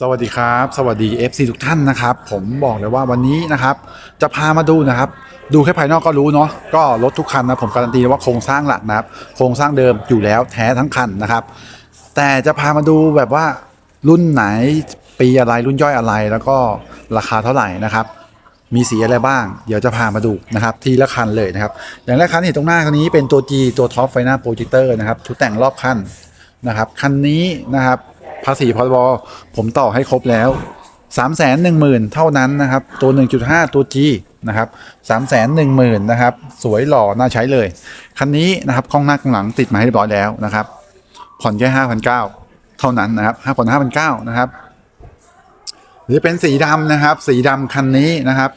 สวัสดีครับ สวัสดี FC ทุกท่านนะครับ ผมบอกเลยว่าวันนี้นะครับ จะพามาดูนะครับ ดูแค่ภายนอกก็รู้เนาะก็รถทุกคันนะผมการันตีว่าโครงสร้างหลักนะครับ โครงสร้างเดิมอยู่แล้วแท้ทั้งคันนะครับ แต่จะพามาดูแบบว่ารุ่นไหนปีอะไรรุ่นย่อยอะไร แล้วก็ราคาเท่าไหร่นะครับ มีสีอะไรบ้าง เดี๋ยวจะพามาดูนะครับ ทีละคันเลยนะครับ อย่างแรกคันที่เห็นตรงหน้าคันนี้เป็นตัว G ตัวท็อปไฟหน้าโปรเจคเตอร์นะครับชุดแต่งรอบคันนะครับคันนี้นะครับ ภาษีพรบผมต่อให้ครบแล้ว 3 1 0 0 0 0 เท่านั้นนะครับ ตัว 1.5 ตัว G นะครับ3 1 0 0 0 0นะครับ สวยหล่อน่าใช้เลย คันนี้นะครับข้องหน้าข้างหลังติดมาให้เรียบร้อยแล้วนะครับ ผ่อนแค่5,900เท่านั้นนะครับ5ผ่อน5,900นะครับ หรือเป็นสีดำนะครับ สีดำคันนี้นะครับ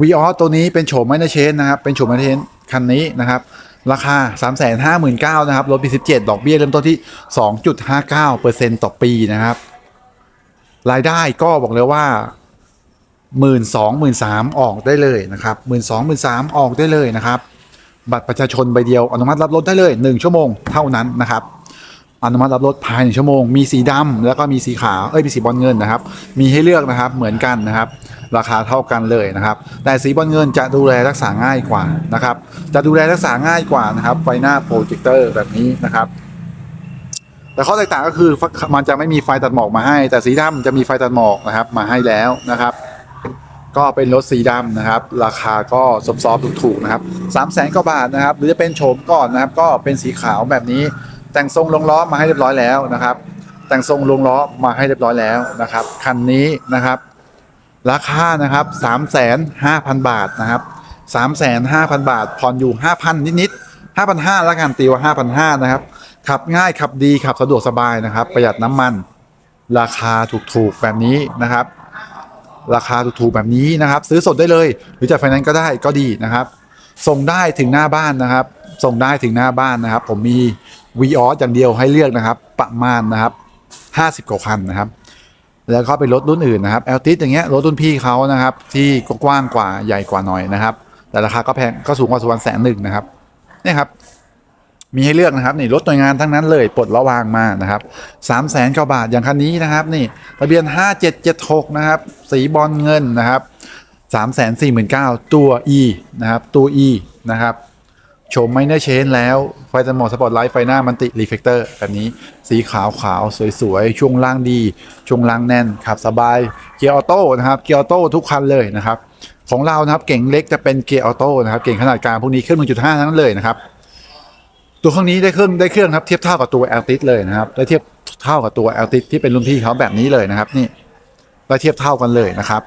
วีออตัวนี้เป็นโฉมไม่ได้เชนนะครับ เป็นโฉมไม่ได้เชนคันนี้นะครับ ราคา 3 5 9 0 0 0นะครับลดปี 17 ดอกเบี้ยเริ่มต้นที่ 2.59%ต่อปีนะครับ รายได้ก็บอกเลยว่า 1 2 0 0 0 1 3ออกได้เลยนะครับ1 2 0 0 0 3ออกได้เลยนะครับ บัตรประชาชนใบเดียวอนุมัติรับรถได้เลย 1 ชั่วโมงเท่านั้นนะครับ อนุมัติรับรถภายในชั่วโมง มีสีดำแล้วก็มีสีขาว เอ้ย มีสีบอลเงินนะครับ มีให้เลือกนะครับ เหมือนกันนะครับ ราคาเท่ากันเลยนะครับ แต่สีบอลเงินจะดูแลรักษาง่ายกว่านะครับ จะดูแลรักษาง่ายกว่านะครับไฟหน้าโปรเจคเตอร์แบบนี้นะครับ แต่ข้อแตกต่างก็คือมันจะไม่มีไฟตัดหมอกมาให้ แต่สีดำจะมีไฟตัดหมอกนะครับ มาให้แล้วนะครับ ก็เป็นรถสีดำนะครับ ราคาก็ซอฟๆถูกๆนะครับสามแสนกว่าบาทนะครับ หรือจะเป็นโฉมก่อนนะครับ ก็เป็นสีขาวแบบนี้แต่งทรงลงล้อมาให้เรียบร้อยแล้วนะครับ แต่งทรงลงล้อมาให้เรียบร้อยแล้วนะครับ คันนี้นะครับ ราคานะครับสามแสนห้าพันบาทนะครับสามแสนห้าพันบาท ผ่อนอยู่ห้าพันนิดๆห้าพันห้าแล้วกันตีว่าห้าพันห้านะครับ ขับง่ายขับดีขับสะดวกสบายนะครับ ประหยัดน้ำมัน ราคาถูกๆแบบนี้นะครับ ราคาถูกๆแบบนี้นะครับ ซื้อสดได้เลย หรือจะไฟแนนซ์ก็ได้ก็ดีนะครับ ส่งได้ถึงหน้าบ้านนะครับ ส่งได้ถึงหน้าบ้านนะครับ ผมมีวีออสอย่างเดียวให้เลือกนะครับ ประมาณนะครับ50กว่าคันนะครับ แล้วก็เป็นรถรุ่นอื่นนะครับแอลติสอย่างเงี้ยรถรุ่นพี่เขานะครับ ที่กว้างกว่าใหญ่กว่าหน่อยนะครับ แต่ราคาก็แพงก็สูงกว่าส่วนแสนหนึ่งนะครับนี่ครับ มีให้เลือกนะครับนี่รถหน่วยงานทั้งนั้นเลยปลดระวางมานะครับสามแสนกว่าบาทอย่างคันนี้นะครับนี่ทะเบียน 5776 นะครับ สีบอลเงินนะครับ3 4 9 0 0 0ตัว E นะครับตัว E นะครับ โฉมไม่เนอร์เชนแล้ว ไฟตันหมอสปอตไลท์ไฟหน้ามันติรีเฟกเตอร์แบบนี้สีขาวขาวสวยๆ ช่วงล่างดี ช่วงล่างแน่นขับสบาย เกียร์ออโต้นะครับ เกียร์ออโต้ทุกคันเลยนะครับ ของเรานะครับเก่งเล็กจะเป็นเกียร์ออโต้นะครับ เก่งขนาดกลางพวกนี้เครื่อง 1.5 ทั้งนั้นเลยนะครับ ตัวเครื่องนี้ได้เครื่องได้เครื่องครับเทียบเท่ากับตัว a l t i s เลยนะครับได้เทียบเท่ากับตัว a l t i s ที่เป็นรุ่นพี่เขาแบบนี้เลยนะครับนี่ได้เทียบเท่ากันเลยนะครับ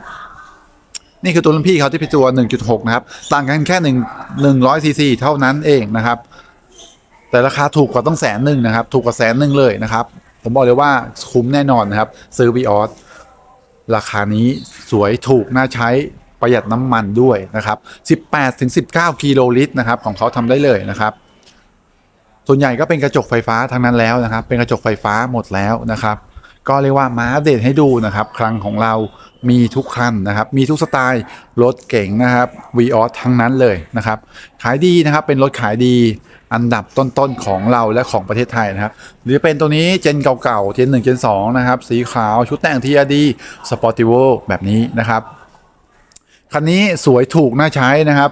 นี่คือตัวรุ่นพี่เขาที่เป็นตัว 1.6 นะครับ ต่างกันแค่1 100ซีซีเท่านั้นเองนะครับ แต่ราคาถูกกว่าต้องแสนหนึ่งนะครับ ถูกกว่าแสนหนึ่งเลยนะครับ ผมบอกเลยว่าคุ้มแน่นอนนะครับ ซื้อวีออสราคานี้สวยถูกน่าใช้ประหยัดน้ำมันด้วยนะครับ 18-19 กิโลลิตรนะครับ ของเขาทำได้เลยนะครับ ส่วนใหญ่ก็เป็นกระจกไฟฟ้าทั้งนั้นแล้วนะครับ เป็นกระจกไฟฟ้าหมดแล้วนะครับ ก็เรียกว่ามาอัปเดตให้ดูนะครับ ครั้งของเรามีทุกคันนะครับ มีทุกสไตล์รถเก๋งนะครับวีออสทั้งนั้นเลยนะครับ ขายดีนะครับเป็นรถขายดีอันดับต้นๆของเราและของประเทศไทยนะครับ หรือเป็นตัวนี้เจนเก่าๆเจน1เจน2นะครับ สีขาวชุดแต่ง TRD Sportivo แบบนี้นะครับคันนี้สวยถูกน่าใช้นะครับ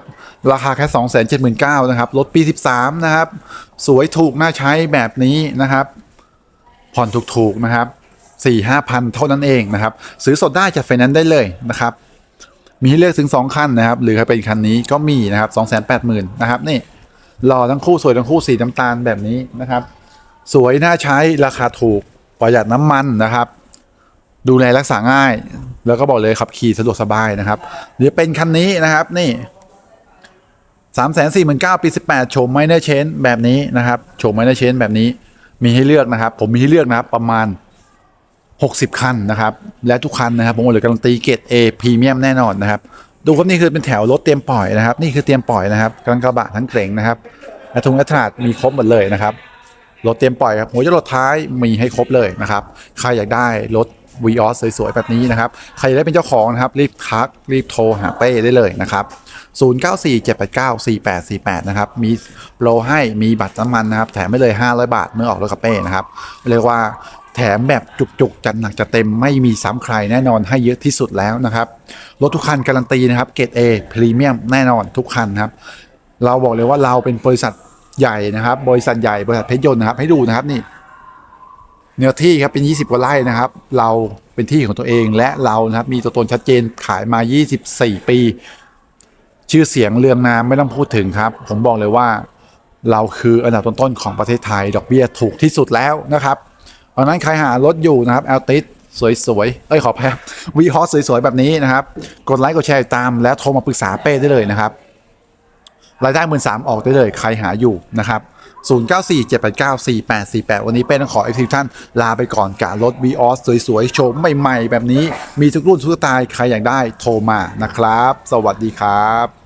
ราคาแค่2 7 9 0 0 0นะครับรถปี 13 นะครับ สวยถูกน่าใช้แบบนี้นะครับ ผ่อนถูกๆนะครับ 4 5พันเท่านั้นเองนะครับ ซื้อสดได้จากไฟแนนซ์ได้เลยนะครับ มีให้เลือกถึง 2 คันนะครับ หรือใครเป็นคันนี้ก็มีนะครับ2 8 0 0 0 0นะครับนี่หล่อทั้งคู่สวยทั้งคู่สีน้ำตาลแบบนี้นะครับ สวยน่าใช้ราคาถูกประหยัดน้ำมันนะครับ ดูแลรักษาง่าย แล้วก็บอกเลยขับขี่สะดวกสบายนะครับ หรือเป็นคันนี้นะครับนี่สามแสนสี่หมื่นเก้าปีสิบแปดโฉมไมเนอร์เชนแบบนี้นะครับโฉมไมเนอร์เชนแบบนี้มีให้เลือกนะครับ ผมมีให้เลือกนะครับประมาณ 60 คันนะครับ และทุกคันนะครับผมบอกเลยการันตีเกรด A พรีเมียมแน่นอนนะครับ ดูครับนี่คือเป็นแถวรถเตรียมปล่อยนะครับ นี่คือเตรียมปล่อยนะครับกำลังกระบะทั้งเกรงนะครับและทุงอัตราดมีครบหมดเลยนะครับรถเตรียมปล่อยครับหัวจะรถท้ายมีให้ครบเลยนะครับใครอยากได้รถวีออสสวยๆแบบนี้นะครับ ใครอยากได้เป็นเจ้าของนะครับ รีบทัก รีบโทรหาเป้ได้เลยนะครับ 0947894848 นะครับ มีโปรให้มีบัตรน้ำมันนะครับ แถมไม่เลย 500 บาทเมื่อออกรถกับเป้นะครับ เรียกว่า แถมแบบจุกๆ จัดหนักจัดเต็มไม่มีซ้ำใครแน่นอนให้เยอะที่สุดแล้วนะครับ รถทุกคันการันตีนะครับเกรด A พรีเมียมแน่นอนทุกคันครับ เราบอกเลยว่าเราเป็นบริษัทใหญ่นะครับ บริษัทใหญ่บริษัทเพชรยนต์นะครับ ให้ดูนะครับนี่ เนื้อที่ครับเป็น 20กว่าไร่นะครับ เราเป็นที่ของตัวเองและเรานะครับ มีตัวตนชัดเจนขายมา 24 ปี ชื่อเสียงเรืองนามไม่ต้องพูดถึงครับ ผมบอกเลยว่า เราคืออันดับต้นๆของประเทศไทย ดอกเบี้ยถูกที่สุดแล้วนะครับ เพราะนั้นใครหารถอยู่นะครับแอลติสสวยๆ เอ้ยขอแพ้วีฮอสสวยๆ แบบนี้นะครับ กดไลค์กดแชร์ตามแล้วโทรมาปรึกษาเป้ได้เลยนะครับ รายได้หมื่นสามออกได้เลย ใครหาอยู่นะครับ 0947894848 วันนี้เป้ต้องขอเอ็กซิท่านลาไปก่อนกับรถ v ีออสสวยๆโฉมใหม่ๆ แบบนี้มีทุกรุ่นทุกสไตล์ใครอยากได้โทรมานะครับ สวัสดีครับ